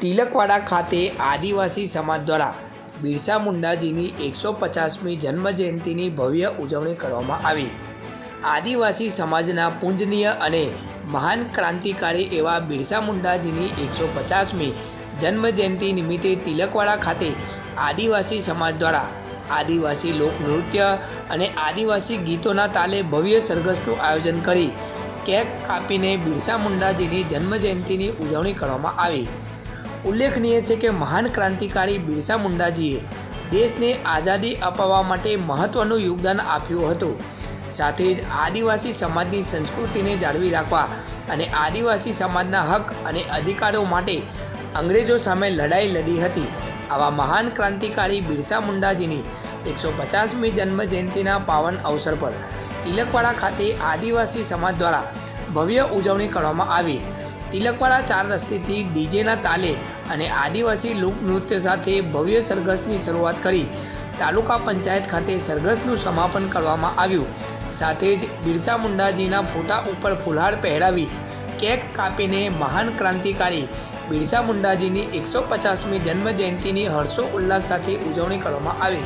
તિલકવાડા ખાતે આદિવાસી સમાજ દ્વારા બિરસા મુંડાજીની એકસો પચાસમી જન્મજયંતિની ભવ્ય ઉજવણી કરવામાં આવી. આદિવાસી સમાજના પૂજનીય અને મહાન ક્રાંતિકારી એવા બિરસા મુંડાજીની એકસો પચાસમી જન્મજયંતિ નિમિત્તે તિલકવાડા ખાતે આદિવાસી સમાજ દ્વારા આદિવાસી લોકનૃત્ય અને આદિવાસી ગીતોના તાલે ભવ્ય સરઘસનું આયોજન કરી કેક કાપીને બિરસા મુંડાજીની જન્મજયંતિની ઉજવણી કરવામાં આવી. ઉલ્લેખનીય છે કે મહાન ક્રાંતિકારી બિરસા મુંડાજીએ દેશને આઝાદી અપાવવા માટે મહત્ત્વનું યોગદાન આપ્યું હતું. સાથે જ આદિવાસી સમાજની સંસ્કૃતિને જાળવી રાખવા અને આદિવાસી સમાજના હક અને અધિકારો માટે અંગ્રેજો સામે લડાઈ લડી હતી. આવા મહાન ક્રાંતિકારી બિરસા મુંડાજીની એકસો પચાસમી જન્મ જયંતિના પાવન અવસર પર તિલકવાડા ખાતે આદિવાસી સમાજ દ્વારા ભવ્ય ઉજવણી કરવામાં આવી. તિલકવાડા ચાર રસ્તેથી ડીજેના તાલે અને આદિવાસી લોકનૃત્ય સાથે ભવ્ય સરઘસની શરૂઆત કરી. તાલુકા પંચાયત ખાતે સરઘસનું સમાપન કરવામાં આવ્યું. સાથે જ બિરસા મુંડાજીના ફોટા ઉપર ફુલહાર પહેરાવી કેક કાપીને મહાન ક્રાંતિકારી બિરસા મુંડાજીની એકસો પચાસમી જન્મજયંતિની હર્ષો ઉલ્લાસ સાથે ઉજવણી કરવામાં આવી.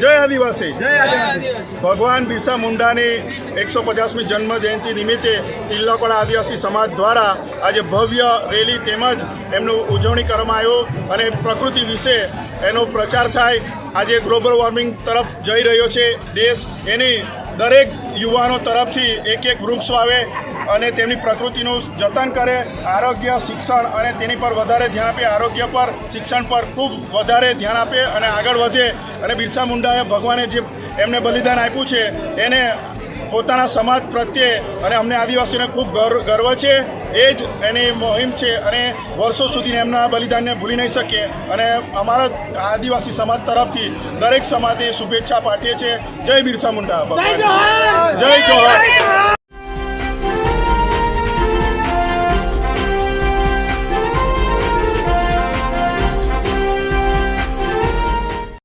જય આદિવાસી. ભગવાન બિરસા મુંડાની એકસો પચાસમી જન્મ જયંતિ નિમિત્તે તિલકવાડા આદિવાસી સમાજ દ્વારા આજે ભવ્ય રેલી તેમજ એમનું ઉજવણી કરવામાં આવ્યો અને પ્રકૃતિ વિશે એનો પ્રચાર થાય. આજે ગ્લોબલ વોર્મિંગ તરફ જઈ રહ્યો છે દેશ. એની દરેક યુવાનો તરફથી એક એક વૃક્ષ વાવે અને તેમની પ્રકૃતિનું જતન કરે. આરોગ્ય, શિક્ષણ અને તેની પર વધારે ધ્યાન આપે. આરોગ્ય પર, શિક્ષણ પર ખૂબ વધારે ધ્યાન આપે અને આગળ વધે. અને બિરસા મુંડાએ ભગવાને જે એમને બલિદાન આપ્યું છે, એને પોતાના સમાજ પ્રત્યે અને અમને આદિવાસીઓને ખૂબ ગર્વ ગર્વ છે. એ જ એની મુહિમ છે અને વર્ષો સુધી એમના બલિદાનને ભૂલી નહીં શકીએ. અને અમારા આદિવાસી સમાજ તરફથી દરેક સમાજે શુભેચ્છા પાઠવીએ છીએ. જય બિરસા મુંડા. જય જોહર